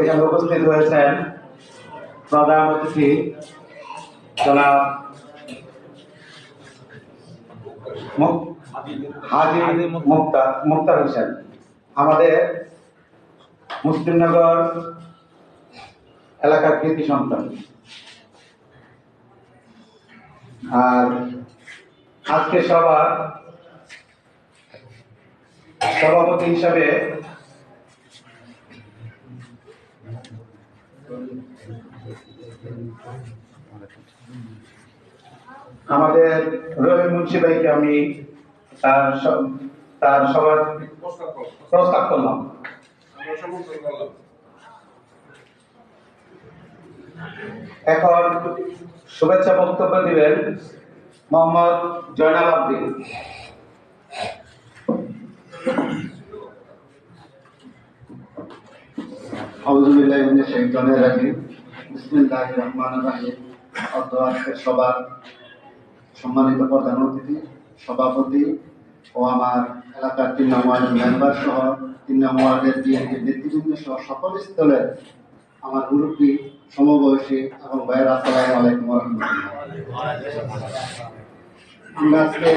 এখানে উপস্থিত হয়েছেন প্রধান অতিথি মুক্তার হোসেন। আমাদের মুসলিমনগর এলাকার কৃতি সন্তান। আর আজকে সভা সভাপতি হিসাবে আমাদের রবি মুন্সি ভাইকে আমি তার তার সবার প্রস্তাব করলাম। এখন শুভেচ্ছা বক্তব্য দিবেন মোহাম্মদ জয়নাল আব্দিন আউযুবিল্লাহি মিনাশ শাইতানির রাজিম। বিসমিল্লাহির রহমানির রহিম। সবার সম্মানিত প্রধান অতিথি, সভাপতি ও আমার এলাকার তিন নং ওয়ার্ডের মেম্বার সহ তিন নং ওয়ার্ডের বিএনপি নেতৃবৃন্দ সহ সকল স্থলের আমার মুরব্বী, সমবয়সী এবং ভাইয়ের, আসসালামু আলাইকুম আমরা আজকে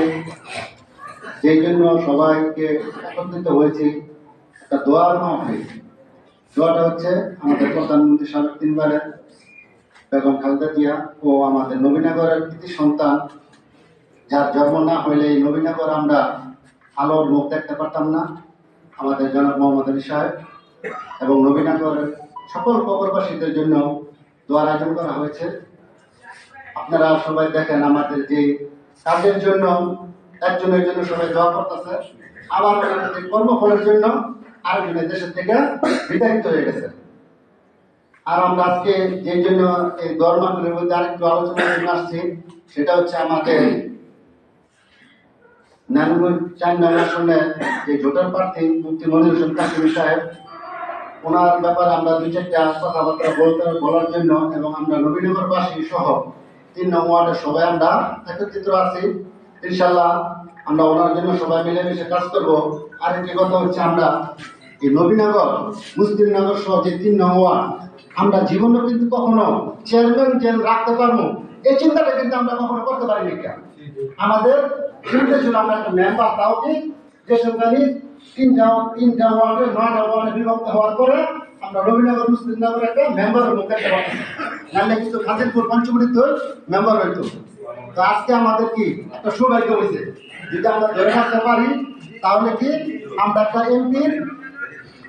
যেই জন্য সবাইকে একত্রিত হয়েছি, একটা দোয়ার মাহফিল। দোয়াটা হচ্ছে আমাদের প্রধানমন্ত্রী সাবেক তিনবারের বেগম খালেদা জিয়া ও আমাদের নবীনগরের কৃতি সন্তান যার জন্ম না হইলে এই নবীনগর আমরা আলোর মুখ দেখতে পারতাম না। আমাদের জনাব মোহাম্মদ আলী সাহেব এবং নবীনগরের সকল কবরবাসীদের জন্য দোয়ার আয়োজন করা হয়েছে। আপনারা সবাই দেখেন আমাদের যে কাজের জন্য, একজনের জন্য সবাই দোয়া করতেছে। আবার কর্মফলের জন্য আরেকজনের দেশের থেকে বিতাড়িত হয়ে গেছে। আর আমরা আজকে যে জন্য এই দোয়ার মাহফিলের মধ্যে আরেকটু আলোচনা আসছি, সেটা হচ্ছে আমাদের নারায়ণগঞ্জ চার নং আসনে যে ভোটার প্রার্থী মুক্তি সাহেব, ওনার ব্যাপারে আমরা দুই বলতে বলার জন্য এবং আমরা নবীনগরবাসী সহ তিন সবাই আমরা আমরা ওনার জন্য সবাই কাজ করব। আরেকটি কথা হচ্ছে আমরা এই নবীনগর মুসলিমনগর সহ যে তিন আমরা জীবনে কিন্তু কখনো চেয়ারম্যান রাখতে পারব। এই চিন্তাটা কিন্তু আমরা কখনো করতে পারিনি কেন? আমাদের চিন্তা ছিল আমরা একটা মেম্বার তাও কি যে সরকারি তিনটা তিনটা ওয়ার্ডে, নয়টা ওয়ার্ডে বিভক্ত হওয়ার পরে আমরা রবীনগর মুসলিম নগর একটা মেম্বারের মুখ একটা পাঠাই নাহলে কিন্তু খাদিরপুর পঞ্চমুড়িতে মেম্বার হইতো। তো আজকে আমাদের কি একটা সৌভাগ্য হয়েছে, যদি আমরা ধরে রাখতে পারি, তাহলে কি আমরা একটা এমপির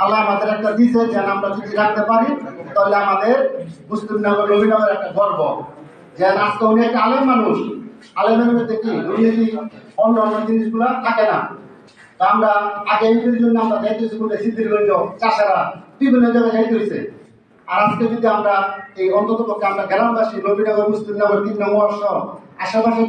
আল্লাহ আমাদের একটা দিছে, যেন আমরা যদি রাখতে পারি, তাহলে আমাদের মুসলিম নগর রবীনগর একটা গর্ব। যে রাস্তা উনি একটা আলেম মানুষ। আলেমের মধ্যে কি? দুর্নীতি অন্য অন্য জিনিসগুলো থাকে না। আমরা আগে এমপির জন্য আমরা যাইতেছি বলে সিদ্ধিরগঞ্জ, চাষারা, বিভিন্ন জায়গায় যাইতে হয়েছে আর আজকে যদি আমরা এই অন্তত পক্ষে আমরা গ্রামবাসী, নবীনগর, মুসলিমনগর, তিন নম্বর আশেপাশে